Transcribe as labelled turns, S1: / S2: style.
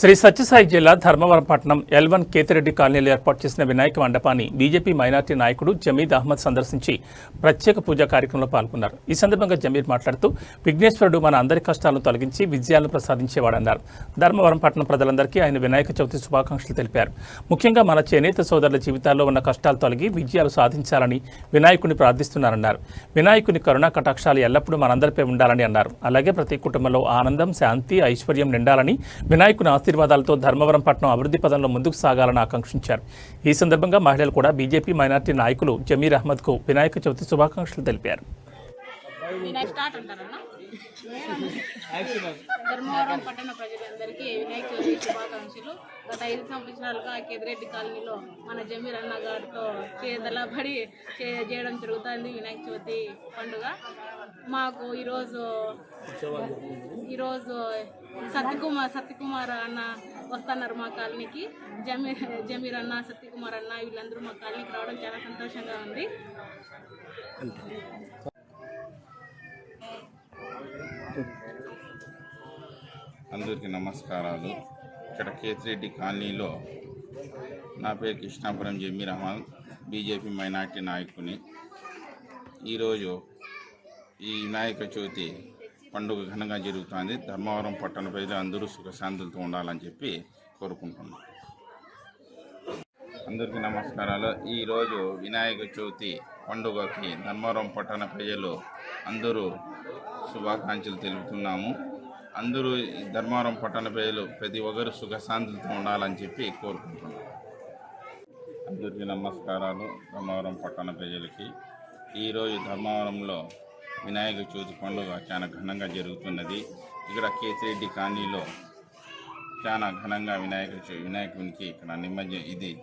S1: శ్రీ సత్యసాయి జిల్లా ధర్మవరం పట్టణం ఎల్వన్ కేతిరెడ్డి కాలనీలో ఏర్పాటు చేసిన వినాయక మండపాన్ని బీజేపీ మైనార్టీ నాయకుడు జమీద్ అహ్మద్ సందర్శించి ప్రత్యేక పూజా కార్యక్రమంలో పాల్గొన్నారు. ఈ సందర్భంగా జమీర్ మాట్లాడుతూ విఘ్నేశ్వరుడు మన అందరి కష్టాలను తొలగించి విజయాలను ప్రసాదించేవాడన్నారు. ధర్మవరం పట్టణం ప్రజలందరికీ ఆయన వినాయక చవితి శుభాకాంక్షలు తెలిపారు. ముఖ్యంగా మన చేనేత సోదరుల జీవితాల్లో ఉన్న కష్టాలు తొలగి విజయాలు సాధించాలని వినాయకుని ప్రార్థిస్తున్నారన్నారు. వినాయకుని కరుణా కటాక్షాలు ఎల్లప్పుడూ మనందరిపై ఉండాలని అన్నారు. అలాగే ప్రతి కుటుంబంలో ఆనందం శాంతి ఐశ్వర్యం నిండాలని వినాయకుని ఆశీర్వాదాలతో ధర్మవరం పట్టణం అభివృద్ధి పదంలో ముందుకు సాగాలని ఆకాంక్షించారు. ఈ సందర్భంగా మహిళలు కూడా బీజేపీ మైనార్టీ నాయకులు జమీర్ అహ్మద్కు వినాయక చవితి శుభాకాంక్షలు తెలిపారు.
S2: వినాయక స్టార్ట్ అంటారన్నా ధర్మవరం పట్టణ ప్రజలందరికీ వినాయక చవితి శుభాకాంక్షలు. గత ఐదు సంవత్సరాలుగా కేదిరెడ్డి కాలనీలో మన జమీర్ అన్న గారితో చేదలబడి చేయడం జరుగుతుంది వినాయక చవితి పండుగ. మాకు ఈరోజు ఈరోజు సత్యకుమార్ సత్యకుమార్ అన్న వస్తున్నారు మా కాలనీకి. జమీర్ జమీర్ అన్న సత్యకుమార్ అన్న వీళ్ళందరూ మా కాలనీకి రావడం చాలా సంతోషంగా ఉంది.
S3: అందరికీ నమస్కారాలు. ఇక్కడ కేతిరెడ్డి కాలనీలో నా పేరు కృష్ణాపురం జమీర్ అహ్మద్ బీజేపీ మైనార్టీ నాయకుని. ఈరోజు ఈ వినాయక చవితి పండుగ ఘనంగా జరుగుతుంది. ధర్మవరం పట్టణ ప్రజలు అందరూ సుఖశాంతులతో ఉండాలని చెప్పి కోరుకుంటున్నాను అందరికీ నమస్కారాలు. ఈరోజు వినాయక చవితి పండుగకి ధర్మవరం పట్టణ ప్రజలు అందరూ శుభాకాంక్షలు తెలుపుతున్నాము. అందరూ ధర్మారం ధర్మవరం పట్టణ ప్రజలు ప్రతి ఒక్కరు సుఖశాంతులతో ఉండాలని చెప్పి కోరుకుంటున్నాను అందరికీ నమస్కారాలు ధర్మవరం పట్టణ ప్రజలకి. ఈరోజు ధర్మవరంలో వినాయక చవితి పండుగ చాలా ఘనంగా జరుగుతున్నది. ఇక్కడ కేతిరెడ్డి కాలనీలో చాలా ఘనంగా వినాయక చవి- వినాయకునికి ఇక్కడ నిమజ్జనం ఇది